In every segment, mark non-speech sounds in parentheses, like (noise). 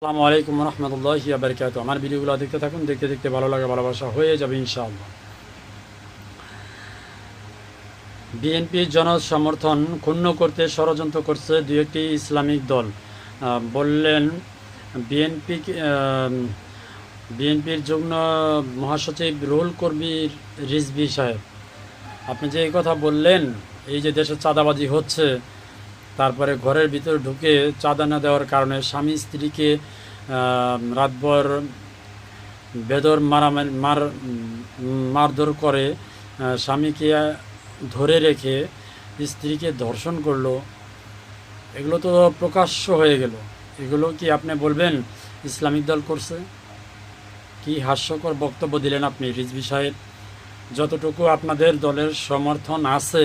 আসসালামু আলাইকুম রহমতুল্লাহ বারকাত আমার ভিডিওগুলো দেখতে থাকুন, দেখতে দেখতে ভালো লাগে, ভালোবাসা হয়ে যাবে ইনশাআল্লাহ। বিএনপির জনসমর্থন ক্ষুণ্ণ করতে ষড়যন্ত্র করছে দু একটি ইসলামিক দল। বললেন বিএনপি বিএনপির যুগ্ম মহাসচিব রুহুল কর্মীর রিজবি সাহেব। আপনি যে এই কথা বললেন, এই যে দেশে চাঁদাবাজি হচ্ছে তারপরে ঘরের ভিতরে ঢুকে চাঁদা না দেওয়ার কারণে স্বামী স্ত্রীকে রাতভর বেদর মারামারি, মার মারধর করে স্বামীকে ধরে রেখে স্ত্রীকে ধর্ষণ করল। এগুলো তো প্রকাশ্য হয়ে গেল। এগুলো কি আপনি বলবেন ইসলামিক দল করছে? কি হাস্যকর বক্তব্য দিলেন আপনি রিজভি সাহেব? যতটুকু আপনাদের দলের সমর্থন আছে,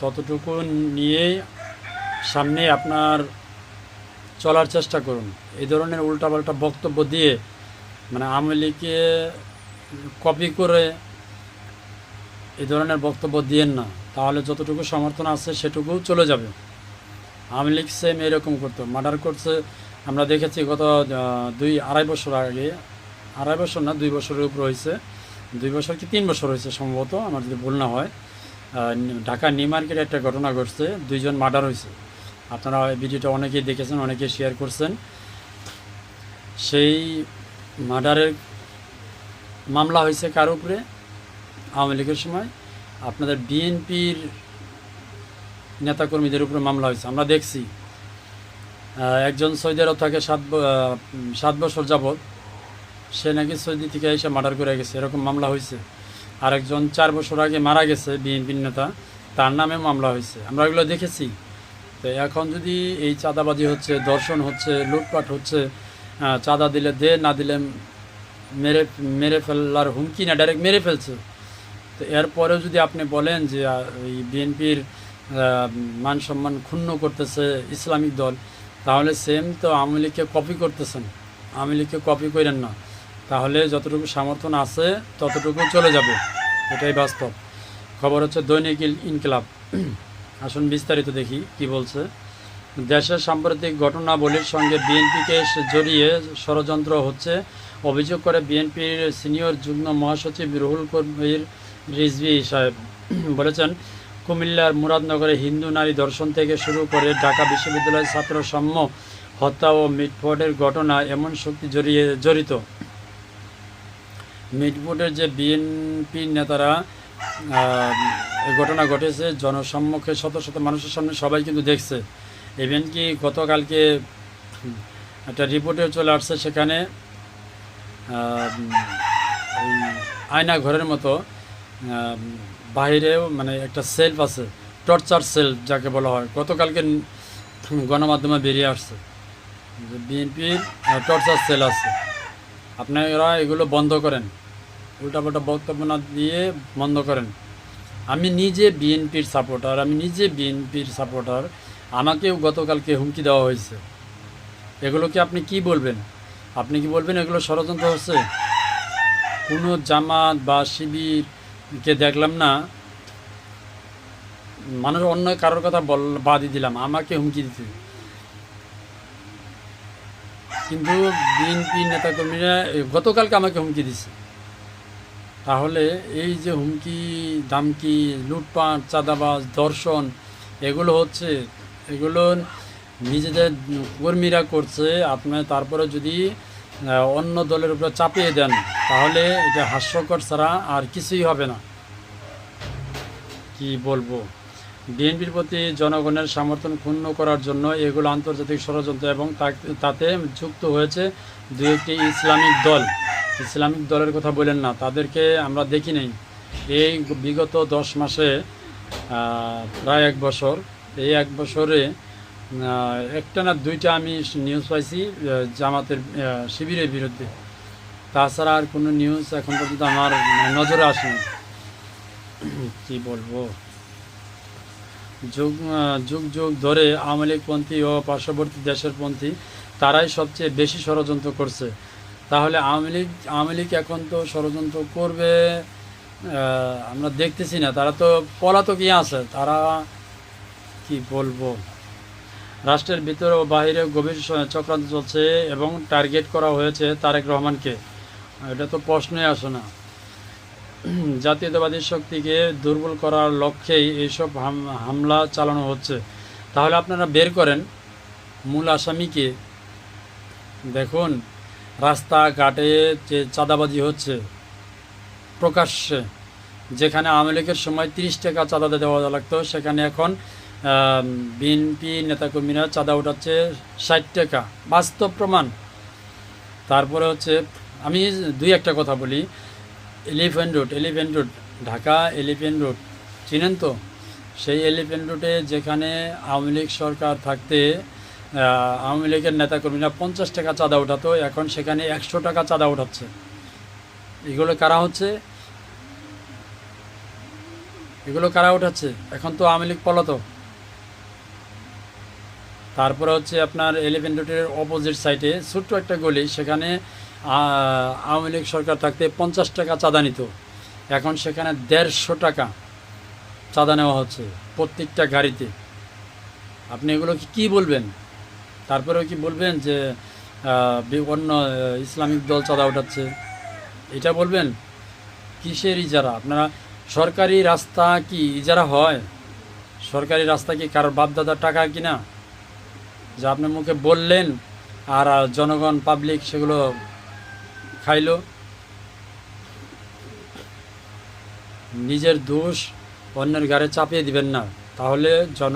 ততটুকু নিয়ে সামনে আপনার চলার চেষ্টা করুন। এই ধরনের উল্টাপাল্টা বক্তব্য দিয়ে মানে আওয়ামী লীগকে কপি করে এই ধরনের বক্তব্য দিয়েন না। তাহলে যতটুকু সমর্থন আছে সেটুকু চলে যাবে। আওয়ামী লীগ সেম এরকম করতো। মার্ডার করছে, আমরা দেখেছি গত দুই, আড়াই বছর আগে, আড়াই বছর না, দুই বছরের উপর হয়েছে। দুই বছর কি তিন বছর হয়েছে সম্ভবত, আমার যদি ভুল না হয়। ঢাকা নিউ মার্কেটে একটা ঘটনা ঘটছে, দুইজন মার্ডার হয়েছে। আপনারা ভিডিওটা অনেকেই দেখেছেন, অনেকেই শেয়ার করছেন। সেই মার্ডারের মামলা হয়েছে কার উপরে? আওয়ামী লীগের সময়। আপনাদের বিএনপির নেতাকর্মীদের উপরে মামলা হয়েছে। আমরা দেখছি একজন সৌদি আরব থাকে সাত সাত বছর যাবৎ। সে নাকি সৌদি থেকে এসে মার্ডার করে গেছে, এরকম মামলা হয়েছে। আরেকজন চার বছর আগে মারা গেছে বিএনপির নেতা, তার নামে মামলা হয়েছে। আমরা এগুলো দেখেছি। তো এখন যদি এই চাঁদাবাজি হচ্ছে, দর্শন হচ্ছে, লুটপাট হচ্ছে চাঁদা দিলে দে, না দিলে মেরে মেরে ফেলার হুমকি না ডাইরেক্ট মেরে ফেলছে। তো এরপরেও যদি আপনি বলেন যে এই বিএনপির মান সম্মান ক্ষুণ্ণ করতেছে ইসলামিক দল, তাহলে সেম তো আওয়ামী লীগকে কপি করতেছেন। আওয়ামী লীগকে কপি করেন না। তাহলে যতটুকু সমর্থন আছে, ততটুকু চলে যাবে। এটাই বাস্তব। খবর হচ্ছে দৈনিক ইনকিলাব। আসুন বিস্তারিত দেখি কি বলছে। দেশের সাম্প্রতিক ঘটনাবলীর সঙ্গে বিএনপিকে জড়িয়ে ষড়যন্ত্র হচ্ছে। অভিযোগ করে বিএনপির সিনিয়র যুগ্ম মহাসচিব রুহুল কবির রিজভি সাহেব। বলেছেন, কুমিল্লার মুরাদনগরে হিন্দু নারী দর্শন থেকে শুরু করে ঢাকা বিশ্ববিদ্যালয়ের ছাত্র সাম্য হত্যা ও মিটফোর্ডের ঘটনা এমন শক্তি জড়িয়ে জড়িত। মিটফোর্ডের যে বিএনপি নেতারা ঘটনা ঘটেছে, জনসম্মুখে শত শত মানুষের সামনে সবাই কিন্তু দেখছে। ইভেন কি গতকালকে একটা রিপোর্টে চলে আসছে সেখানে আয়না ঘরের মতো বাইরেও মানে একটা সেলফ আছে, টর্চার সেলফ যাকে বলা হয়। গতকালকে গণমাধ্যমে বেরিয়ে আসছে বিএনপির টর্চার সেল আছে। আপনারা এগুলো বন্ধ করেন। উল্টাপাল্টা বক্তব্য না দিয়ে বন্ধ করেন। আমি নিজে বিএনপির সাপোর্টার, আমি নিজে বিএনপির সাপোর্টার। আমাকেও গতকালকে হুমকি দেওয়া হয়েছে। এগুলো কি আপনি কি বলবেন? আপনি কি বলবেন এগুলো ষড়যন্ত্র হচ্ছে? কোনো জামাত বা শিবিরকে দেখলাম না। মানুষ অন্য কারোর কথা বল, বাদই দিলাম। আমাকে হুমকি দিতে। কিন্তু বিএনপি নেতাকর্মীরা, গতকালকে আমাকে হুমকি দিছে। তাহলে এই যে হুমকি, দামকি, লুটপাট, চাঁদাবাজ দর্শন এগুলো হচ্ছে, এগুলো নিজেদের কর্মীরা করছে। আপনার তারপরে যদি অন্য দলের উপরে চাপিয়ে দেন, তাহলে এটা হাস্যকর ছাড়া আর কিছুই হবে না। কি বলব? বিএনপির প্রতি জনগণের সমর্থন ক্ষুণ্ণ করার জন্য এগুলো আন্তর্জাতিক ষড়যন্ত্র এবং তাতে যুক্ত হয়েছে দু একটি ইসলামিক দল। ইসলামিক দলের কথা বলেন না, তাদেরকে আমরা দেখি নেই। এই বিগত দশ মাসে প্রায় এক বছর, এই এক বছরে একটা না দুইটা আমি নিউজ পাইছি জামাতের শিবিরের বিরুদ্ধে। তাছাড়া আর কোনো নিউজ এখন পর্যন্ত আমার মানে নজরে আসেনি। কি বলব? যুগ যুগ যুগ ধরে আওয়ামী লীগপন্থী ও পার্শ্ববর্তী দেশের পন্থী, তারাই সবচেয়ে বেশি ষড়যন্ত্র করছে। তাহলে আওয়ামী লীগ আওয়ামী লীগ এখন তো ষড়যন্ত্র করবে আমরা দেখতেছি না। তারা তো পলাতকই আছে, তারা কি বলব? রাষ্ট্রের ভিতরে ও বাহিরে গভীর চক্রান্ত চলছে এবং টার্গেট করা হয়েছে তারেক রহমানকে। এটা তো প্রশ্নই আসে না। (clears throat) জাতীয়তাবাদী শক্তিকে দুর্বল করার লক্ষ্যেই এইসব হাম- হামলা চালানো হচ্ছে। তাহলে আপনারা বের করেন, মূল আসামিকে। দেখুন রাস্তাঘাটে যে চাঁদাবাজি হচ্ছে প্রকাশ্যে, যেখানে আওয়ামী লীগের সময় তিরিশ টাকা চাঁদা দেওয়া লাগতো, সেখানে এখন বিএনপি নেতাকর্মীরা চাঁদা উঠাচ্ছে ষাট টাকা। বাস্তব প্রমাণ। তারপরে হচ্ছে, আমি দুই একটা কথা বলি। Elephant road elephant road, Dhaka elephant road, চিনেন তো? সেই এলিফেন্ট রোডে যেখানে আওয়ামী লীগ সরকার থাকতে আওয়ামী লীগের নেতাকর্মীরা পঞ্চাশ টাকা চাঁদা উঠাতো, এখন সেখানে একশো টাকা চাঁদা উঠাচ্ছে। এগুলো কারা হচ্ছে? এগুলো কারা উঠাচ্ছে? এখন তো আওয়ামী লীগ পলাতক। তারপরে হচ্ছে আপনার এলিভেন রোডের অপোজিট সাইডে ছোট্ট একটা গলি, সেখানে আওয়ামী লীগ সরকার থাকতে পঞ্চাশ টাকা চাঁদা নিত। এখন সেখানে দেড়শো টাকা চাঁদা নেওয়া হচ্ছে প্রত্যেকটা গাড়িতে। আপনি এগুলো কি বলবেন? তারপরেও কি বলবেন যে অন্য ইসলামিক দল চাঁদা উঠাচ্ছে? এটা বলবেন? কিসের ইজারা? আপনারা সরকারি রাস্তা কি ইজারা হয়? সরকারি রাস্তা কি কারোর বাপদাদার টাকা কিনা? যা আপনি মুখে বললেন আর জনগণ পাবলিক সেগুলো খাইলো। নিজের দোষ অন্যের গাড়ে চাপিয়ে দিবেন না। তাহলে জন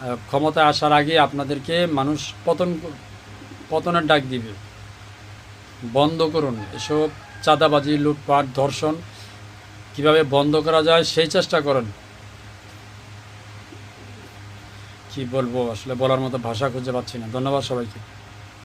আহ, ক্ষমতায় আসার আগে আপনাদেরকে মানুষ পতন পতনের ডাক দিবে। বন্ধ করুন। এসব চাঁদাবাজি লুটপাট ধর্ষণ কীভাবে বন্ধ করা যায় সেই চেষ্টা করেন। কি বলব? আসলে বলার মতো ভাষা খুঁজে পাচ্ছি না। ধন্যবাদ সবাইকে।